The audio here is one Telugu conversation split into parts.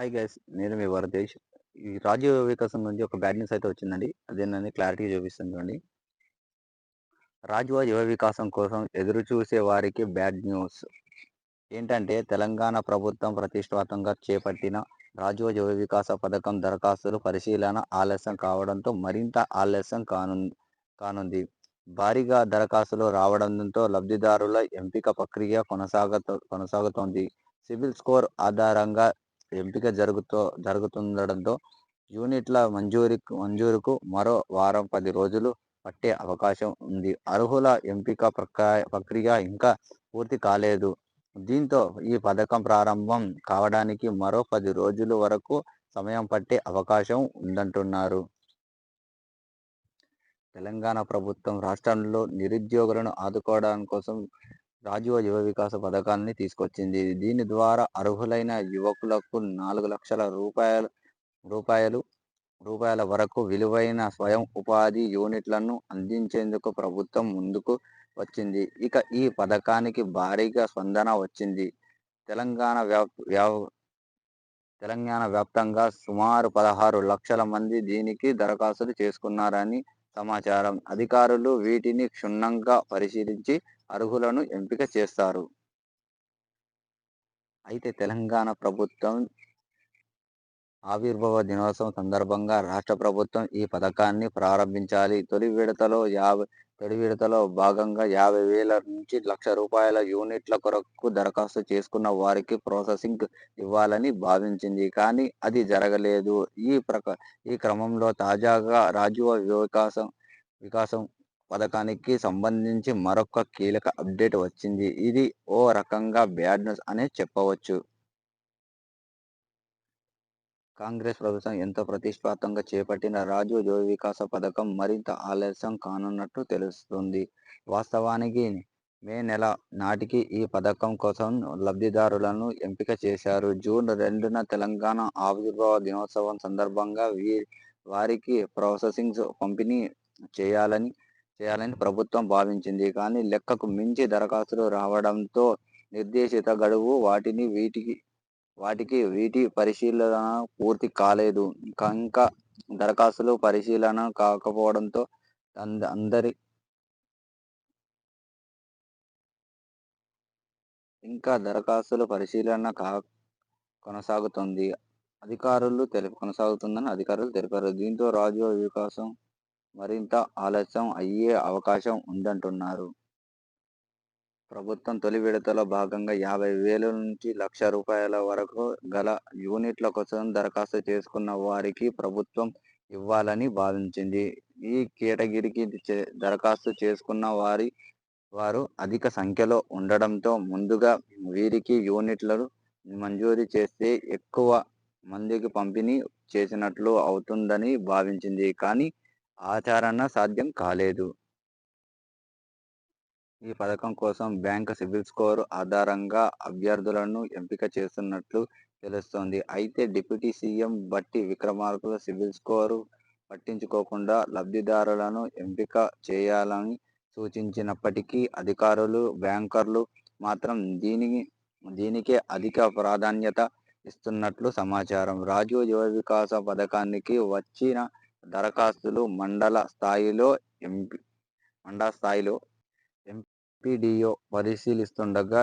హాయ్ గైస్ నేను మీ వరదేశ్ ఈ రాజీవ్ వికాసం నుంచి ఒక బ్యాడ్ న్యూస్ అయితే వచ్చిందండి. అదేనని క్లారిటీ చూపిస్తుంది చూడండి. రాజువ యువ వికాసం కోసం ఎదురు చూసే వారికి బ్యాడ్ న్యూస్ ఏంటంటే తెలంగాణ ప్రభుత్వం ప్రతిష్టాత్మకంగా చేపట్టిన రాజువ యువ వికాస పథకం దరఖాస్తులు పరిశీలన ఆలస్యం కావడంతో మరింత ఆలస్యం కాను కానుంది. భారీగా దరఖాస్తులు రావడంతో లబ్ధిదారుల ఎంపిక ప్రక్రియ కొనసాగుతూ కొనసాగుతోంది. సివిల్ స్కోర్ ఆధారంగా ఎంపిక జరుగుతో జరుగుతుండడంతో యూనిట్ల మంజూరి మంజూరుకు మరో వారం పది రోజులు పట్టే అవకాశం ఉంది. అర్హుల ఎంపిక ప్రక్రియ ప్రక్రియ ఇంకా పూర్తి కాలేదు. దీంతో ఈ పథకం ప్రారంభం కావడానికి మరో పది రోజుల వరకు సమయం పట్టే అవకాశం ఉందంటున్నారు. తెలంగాణ ప్రభుత్వం రాష్ట్రంలో నిరుద్యోగులను ఆదుకోవడం కోసం రాజీవ యువ వికాస పథకాన్ని తీసుకొచ్చింది. దీని ద్వారా అర్హులైన యువకులకు నాలుగు లక్షల రూపాయల రూపాయలు రూపాయల వరకు విలువైన స్వయం ఉపాధి యూనిట్లను అందించేందుకు ప్రభుత్వం ముందుకు వచ్చింది. ఇక ఈ పథకానికి భారీగా స్పందన వచ్చింది. తెలంగాణ వ్యాప్ తెలంగాణ వ్యాప్తంగా సుమారు పదహారు లక్షల మంది దీనికి దరఖాస్తులు చేసుకున్నారని సమాచారం. అధికారులు వీటిని క్షుణ్ణంగా పరిశీలించి అర్హులను ఎంపిక చేస్తారు. అయితే తెలంగాణ ప్రభుత్వం ఆవిర్భావ దినోత్సవం సందర్భంగా రాష్ట్ర ప్రభుత్వం ఈ పథకాన్ని ప్రారంభించాలి. తొలి విడతలో యాభై తొలి విడతలో భాగంగా యాభై వేల నుంచి లక్ష రూపాయల యూనిట్ల కొరకు దరఖాస్తు చేసుకున్న వారికి ప్రాసెసింగ్ ఇవ్వాలని భావించింది. కానీ అది జరగలేదు. ఈ ప్రక ఈ క్రమంలో తాజాగా రాజీవ వికాసం వికాసం పథకానికి సంబంధించి మరొక కీలక అప్డేట్ వచ్చింది. ఇది ఓ రకంగా బ్యాడ్ న్యూస్ అనే చెప్పవచ్చు. కాంగ్రెస్ ప్రభుత్వం ఎంతో ప్రతిష్టాత్మకంగా చేపట్టిన రాజు యువ వికాస పథకం మరింత ఆలస్యం కానున్నట్టు తెలుస్తుంది. వాస్తవానికి మే నెల నాటికి ఈ పథకం కోసం లబ్ధిదారులను ఎంపిక చేశారు. జూన్ రెండున తెలంగాణ ఆవిర్భావ దినోత్సవం సందర్భంగా వీ వారికి ప్రాసెసింగ్ పంపిణీ చేయాలని చేయాలని ప్రభుత్వం భావించింది. కానీ లెక్కకు మించి దరఖాస్తులు రావడంతో నిర్దేశిత గడువు వాటిని వీటికి వాటికి వీటి పరిశీలన పూర్తి కాలేదు. ఇంకా దరఖాస్తులు పరిశీలన కాకపోవడంతో అందరి ఇంకా దరఖాస్తుల పరిశీలన కా కొనసాగుతుంది. అధికారులు తెలిపి కొనసాగుతుందని అధికారులు తెలిపారు. దీంతో రాజు వికాసం మరింత ఆలస్యం అయ్యే అవకాశం ఉందంటున్నారు. ప్రభుత్వం తొలి విడతలో భాగంగా యాభై వేల నుంచి లక్ష రూపాయల వరకు గల యూనిట్ల కోసం దరఖాస్తు చేసుకున్న వారికి ప్రభుత్వం ఇవ్వాలని భావించింది. ఈ కేటగిరికి దరఖాస్తు చేసుకున్న వారి వారు అధిక సంఖ్యలో ఉండడంతో ముందుగా వీరికి యూనిట్లను మంజూరు చేస్తే ఎక్కువ మందికి పంపిణీ చేసినట్లు అవుతుందని భావించింది. కానీ ఆచరణ సాధ్యం కాలేదు. ఈ పథకం కోసం బ్యాంక్ సిబిల్ స్కోర్ ఆధారంగా అభ్యర్థులను ఎంపిక చేస్తున్నట్లు తెలుస్తోంది. అయితే డిప్యూటీ సీఎం బట్టి విక్రమార్కుల సిబిల్ స్కోరు పట్టించుకోకుండా లబ్ధిదారులను ఎంపిక చేయాలని సూచించినప్పటికీ అధికారులు బ్యాంకర్లు మాత్రం దీనికి దీనికే అధిక ప్రాధాన్యత ఇస్తున్నట్లు సమాచారం. రాజీవ్ యువ వికాస పథకానికి వచ్చిన దరఖాస్తులు మండల స్థాయిలో ఎంపి మండల స్థాయిలో ఎంపీడీఓ పరిశీలిస్తుండగా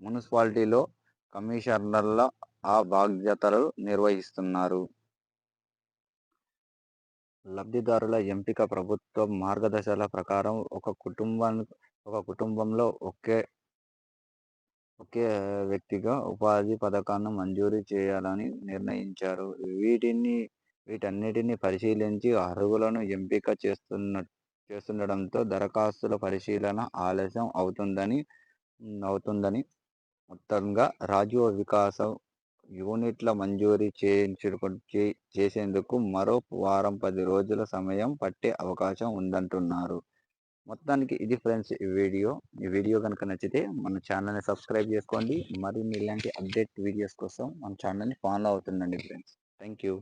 మున్సిపాలిటీలో కమిషనర్ల ఆ బాధ్యతలు నిర్వహిస్తున్నారు. లబ్ధిదారుల ఎంపిక ప్రభుత్వ మార్గదర్శకాల ప్రకారం ఒక కుటుంబం ఒక కుటుంబంలో ఒకే ఒకే వ్యక్తిగా ఉపాధి పథకాన్ని మంజూరు చేయాలని నిర్ణయించారు. వీటిని వీటన్నిటిని పరిశీలించి అర్హులను ఎంపిక చేస్తున్న చేస్తుండడంతో దరఖాస్తుల పరిశీలన ఆలస్యం అవుతుందని అవుతుందని మొత్తంగా రాజీవ వికాసం యూనిట్ల మంజూరీ చేయించు చేసేందుకు మరో వారం పది రోజుల సమయం పట్టే అవకాశం ఉందంటున్నారు. మొత్తానికి ఇది ఫ్రెండ్స్ ఈ వీడియో. ఈ వీడియో కనుక నచ్చితే మన ఛానల్ని సబ్స్క్రైబ్ చేసుకోండి. మరిన్ని ఇలాంటి అప్డేట్ వీడియోస్ కోసం మన ఛానల్ని ఫాలో అవుతుందండి ఫ్రెండ్స్. Thank you